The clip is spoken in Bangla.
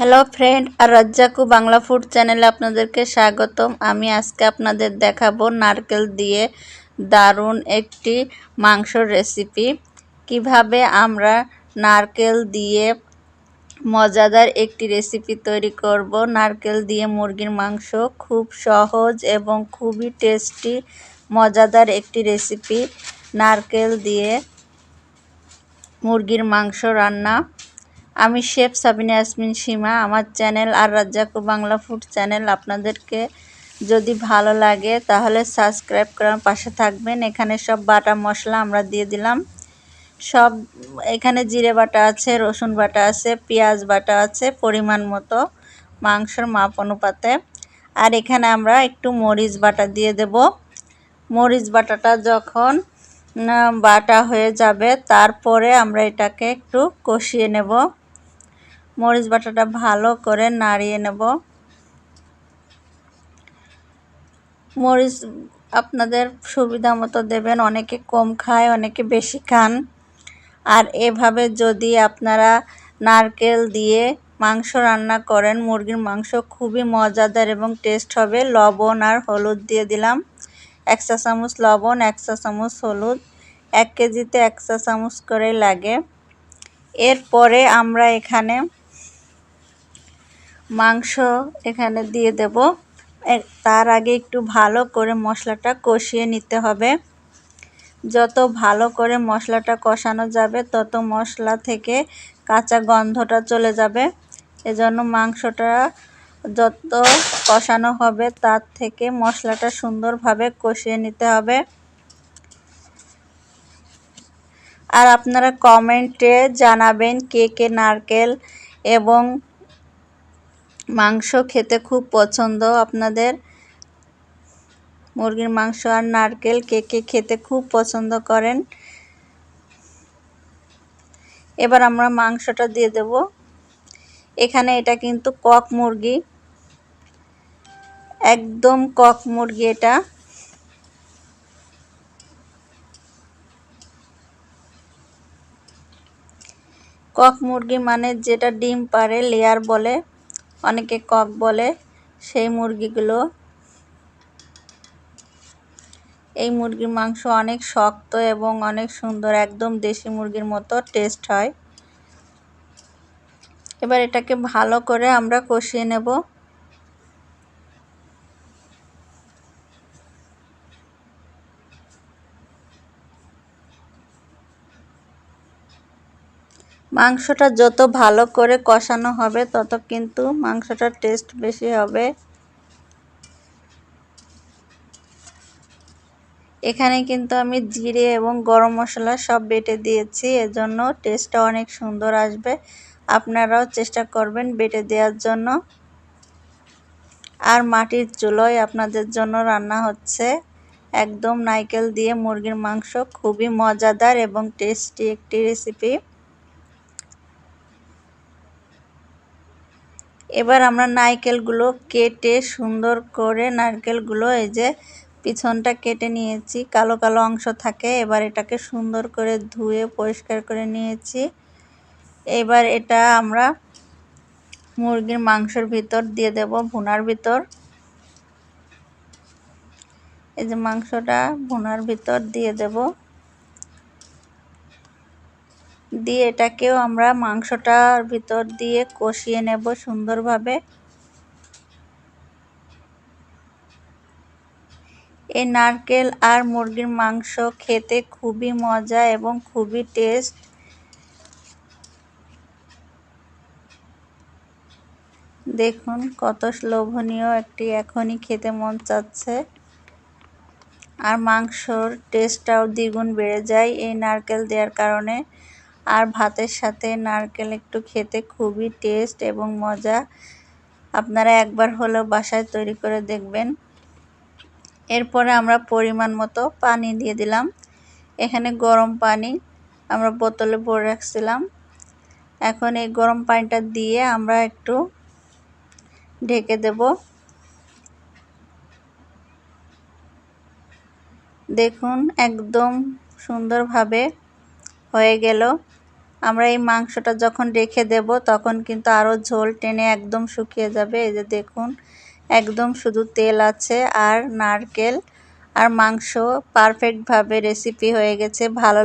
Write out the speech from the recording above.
হ্যালো ফ্রেন্ড আর রাজ্জাকু বাংলা ফুড চ্যানেলে আপনাদেরকে স্বাগতম। আমি আজকে আপনাদের দেখাবো নারকেল দিয়ে দারুণ একটি মাংসর রেসিপি কীভাবে আমরা নারকেল দিয়ে মজাদার একটি রেসিপি তৈরি করব। নারকেল দিয়ে মুরগির মাংস খুব সহজ এবং খুবই টেস্টি মজাদার একটি রেসিপি নারকেল দিয়ে মুরগির মাংস রান্না আমি শেফ সাবিনা ইয়াসমিন সীমা। আমার চ্যানেল আর রাজ্জাকু বাংলা ফুড চ্যানেল। আপনাদেরকে যদি ভালো লাগে, তাহলে সাবস্ক্রাইব করার পাশে থাকবেন। এখানে সব বাটা মশলা আমরা দিয়ে দিলাম। সব, এখানে জিরে বাটা আছে, রসুন বাটা আছে, পেঁয়াজ বাটা আছে, পরিমাণ মতো মাংসর মাপ অনুপাতে। আর এখানে আমরা একটু মরিচ বাটা দিয়ে দেব। মরিচ বাটাটা যখন বাটা হয়ে যাবে, তারপরে আমরা এটাকে একটু কষিয়ে নেব। মরিচ বাটাটা ভালো করে নাড়িয়ে নেব। মরিচ আপনাদের সুবিধা মতো দেবেন, অনেকে কম খায়, অনেকে বেশি খান। আর এভাবে যদি আপনারা নারকেল দিয়ে মাংস রান্না করেন, মুরগির মাংস খুবই মজাদার এবং টেস্ট হবে। লবণ আর হলুদ দিয়ে দিলাম। এক চা চামচ লবণ, এক চা চামচ হলুদ, এক কেজিতে এক চা চামচ করে লাগে। এরপরে আমরা এখানে মাংস এখানে দিয়ে দেব। তার আগে একটু ভালো করে মশলাটা কষিয়ে নিতে হবে। যত ভালো করে মশলাটা কষানো যাবে, তত মশলা থেকে কাঁচা গন্ধটা চলে যাবে। এজন্য মাংসটা যত কষানো হবে, তার থেকে মশলাটা সুন্দরভাবে কষিয়ে নিতে হবে। আর আপনারা কমেন্টে জানাবেন কে কে নারকেল এবং মাংস খেতে খুব পছন্দ আপনাদের। মুরগির মাংস আর নারকেল কে কে খেতে খুব পছন্দ করেন। এবার আমরা মাংসটা দিয়ে দেব। এখানে এটা কিন্তু কক মুরগি। একদম কক মুরগি এটা। কক মুরগি মানে যেটা ডিম পারে লেয়ার বলে। অনেকে কক বলে, সেই মুরগিগুলো। এই মুরগির মাংস অনেক শক্ত এবং অনেক সুন্দর, একদম দেশি মুরগির মতো টেস্ট হয়। এবার এটাকে ভালো করে আমরা কষিয়ে নেব। মাংসটা যত ভালো করে কষানো হবে, তত কিন্তু মাংসটার টেস্ট বেশি হবে। এখানে কিন্তু আমি জিরে এবং গরম মশলা সব বেটে দিয়েছি, এজন্য টেস্টটা অনেক সুন্দর আসবে। আপনারাও চেষ্টা করবেন বেটে দেওয়ার জন্য। আর মাটির চুলোয় আপনাদের জন্য রান্না হচ্ছে একদম নাইকেল দিয়ে মুরগির মাংস, খুবই মজাদার এবং টেস্টি একটি রেসিপি এবার আমরা নারকেলগুলো কেটে সুন্দর করে নারকেলগুলো এই যে পিছনটা কেটে নিয়েছি, কালো কালো অংশ থাকে, এবার এটাকে সুন্দর করে ধুয়ে পরিষ্কার করে নিয়েছি। এবার এটা আমরা মুরগির মাংসের ভিতর দিয়ে দেব, ভুনার ভিতর। এই যে মাংসটা ভুনার ভিতর দিয়ে দেব। দিয়ে এটাকেও আমরা মাংসটার ভিতর দিয়ে কষিয়ে নেব সুন্দরভাবে। এই নারকেল আর মুরগির মাংস খেতে খুবই মজা এবং খুবই টেস্ট। দেখুন কত লোভনীয় একটি এখনই খেতে মন চাচ্ছে। আর মাংসর টেস্টটাও দ্বিগুণ বেড়ে যায় এই নারকেল দেওয়ার কারণে। আর ভাতের সাথে নারকেল একটু খেতে খুবই টেস্ট এবং মজা। আপনারা একবার হলেও বাসায় তৈরি করে দেখবেন। এরপরে আমরা পরিমাণ মতো পানি দিয়ে দিলাম। এখানে গরম পানি আমরা বোতলে ভরে রাখছিলাম। এখন এই গরম পানিটা দিয়ে আমরা একটু ঢেকে দেব। দেখুন, একদম সুন্দরভাবে হয়ে গেল। আমরা এই মাংসটা যখন রেখে দেব, তখন কিন্তু আরও ঝোল টেনে একদম শুকিয়ে যাবে। এই যে দেখুন, একদম শুধু তেল আছে আর নারকেল। আর মাংস পারফেক্টভাবে রেসিপি হয়ে গেছে, ভালো